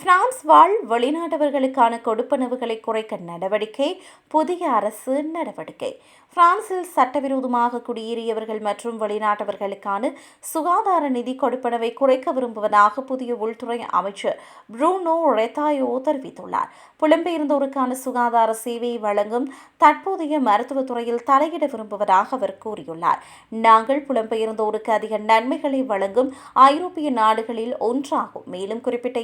France வாழ் வெளிநாட்டவர்களுக்கான கொடுப்பனவுகளை குறைக்க நடவடிக்கை புதிய அரசு நடவடிக்கை. பிரான்சில் சட்டவிரோதமாக குடியேறியவர்கள் மற்றும் வெளிநாட்டவர்களுக்கான சுகாதார நிதி கொடுப்பனவை குறைக்க விரும்புவதாக புதிய உள்துறை அமைச்சர் ப்ரூனோ ரெத்தாயோ தெரிவித்துள்ளார். புலம்பெயர்ந்தோருக்கான சுகாதார சேவையை வழங்கும் தற்போதைய மருத்துவத்துறையில் தலையிட விரும்புவதாக அவர் கூறியுள்ளார். நாங்கள் புலம்பெயர்ந்தோருக்கு அதிக நன்மைகளை வழங்கும் ஐரோப்பிய நாடுகளில் ஒன்றாகும். மேலும் குறிப்பிட்ட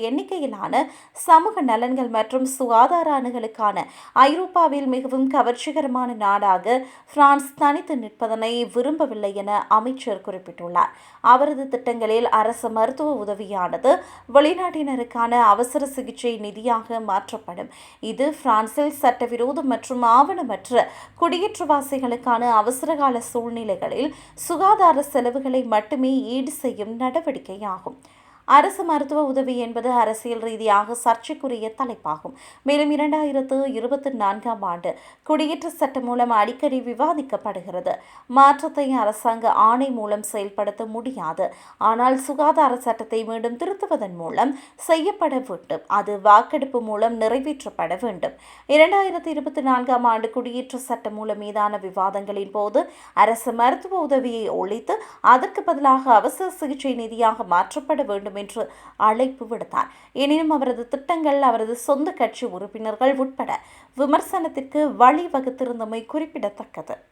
அடிப்படையிலான சமூக நலன்கள் மற்றும் சுகாதார அணுகளுக்கான ஐரோப்பாவில் மிகவும் கவர்ச்சிகரமான நாடாக பிரான்ஸ் தனித்து நிற்பதனை விரும்பவில்லை என அமைச்சர் குறிப்பிட்டுள்ளார். அவரது திட்டங்களில் அரசு மருத்துவ உதவியானது வெளிநாட்டினருக்கான அவசர சிகிச்சை நிதியாக மாற்றப்படும். இது பிரான்சில் சட்டவிரோத மற்றும் ஆவணமற்ற குடியேற்றவாசிகளுக்கான அவசரகால சூழ்நிலைகளில் சுகாதார செலவுகளை மட்டுமே ஈடு செய்யும் நடவடிக்கையாகும். அரசு மருத்துவ உதவி என்பது அரசியல் ரீதியாக சர்ச்சைக்குரிய தலைப்பாகும். மேலும் இரண்டாயிரத்து இருபத்தி நான்காம் ஆண்டு குடியேற்ற சட்டம் மூலம் அடிக்கடி விவாதிக்கப்படுகிறது. மாற்றத்தை அரசாங்க ஆணை மூலம் செயல்படுத்த முடியாது. ஆனால் சுகாதார சட்டத்தை மீண்டும் திருத்துவதன் மூலம் செய்யப்பட வேண்டும். அது வாக்கெடுப்பு மூலம் நிறைவேற்றப்பட வேண்டும். இரண்டாயிரத்தி இருபத்தி நான்காம் ஆண்டு குடியேற்ற சட்டம் மூலம் மீதான விவாதங்களின் போது அரசு மருத்துவ உதவியை ஒழித்து அதற்கு பதிலாக அவசர சிகிச்சை நிதியாக மாற்றப்பட வேண்டும் வேண்டும் என்று அழைப்பு விடுத்தார். எனினும் அவரது திட்டங்கள் அவரது சொந்த கட்சி உறுப்பினர்கள் உட்பட விமர்சனத்திற்கு வழிவகுத்திருந்தமை குறிப்பிடத்தக்கது.